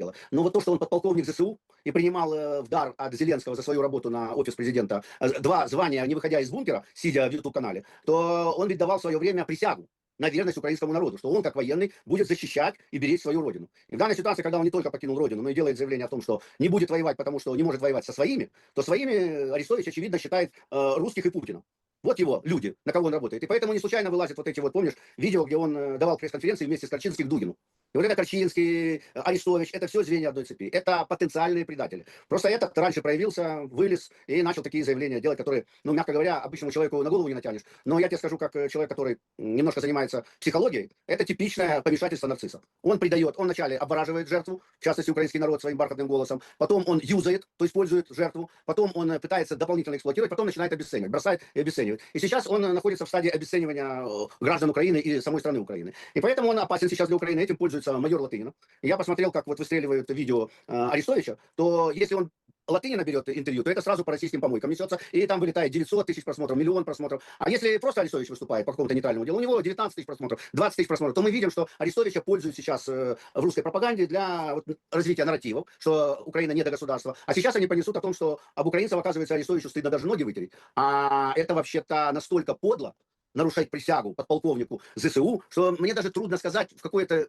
дело. Но вот то, что он подполковник ЗСУ и принимал э, в дар от Зеленского за свою работу на офис президента э, два звания, не выходя из бункера, сидя в YouTube-канале, то он ведь давал в свое время присягу на верность украинскому народу, что он, как военный, будет защищать и беречь свою родину. И в данной ситуации, когда он не только покинул родину, но и делает заявление о том, что не будет воевать, потому что не может воевать со своими, то своими Арестович, очевидно, считает э, русских и Путина. Вот его люди, на кого он работает. И поэтому не случайно вылазят вот эти вот, помнишь, видео, где он э, давал пресс-конференции вместе с Корчинским Дугину. И вот это Корчинский, Арестович, это все звенья одной цепи. Это потенциальные предатели. Просто этот раньше проявился, вылез и начал такие заявления делать, которые, ну, мягко говоря, обычному человеку на голову не натянешь. Но я тебе скажу, как э, человек, который немножко занимается психологией, это типичное помешательство нарцисса. Он придает, он вначале обораживает жертву, в частности, украинский народ своим бархатным голосом, потом он юзает, то есть использует жертву, потом он э, пытается дополнительно эксплуатировать, потом начинает обесценивать, бросает и обесценивает. И сейчас он э, находится в стадии обесценивания граждан Украины и самой страны Украины. И поэтому он опасен сейчас для Украины, этим пользуется пользуется майор Латынина. Я посмотрел, как вот выстреливают видео э, Арестовича, то если он Латынина берет интервью, то это сразу по российским помойкам несется, и там вылетает 900 тысяч просмотров, миллион просмотров. А если просто Арестович выступает по какому-то нейтральному делу, у него 19 тысяч просмотров, 20 тысяч просмотров, то мы видим, что Арестовича пользуют сейчас э, в русской пропаганде для вот, развития нарративов, что Украина не до государства. А сейчас они понесут о том, что об украинцев, оказывается, Арестовичу стыдно даже ноги вытереть. А это вообще-то настолько подло, нарушать присягу подполковнику ЗСУ, что мне даже трудно сказать, в какой-то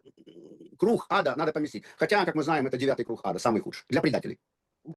круг ада надо поместить. Хотя, как мы знаем, это девятый круг ада, самый худший, для предателей.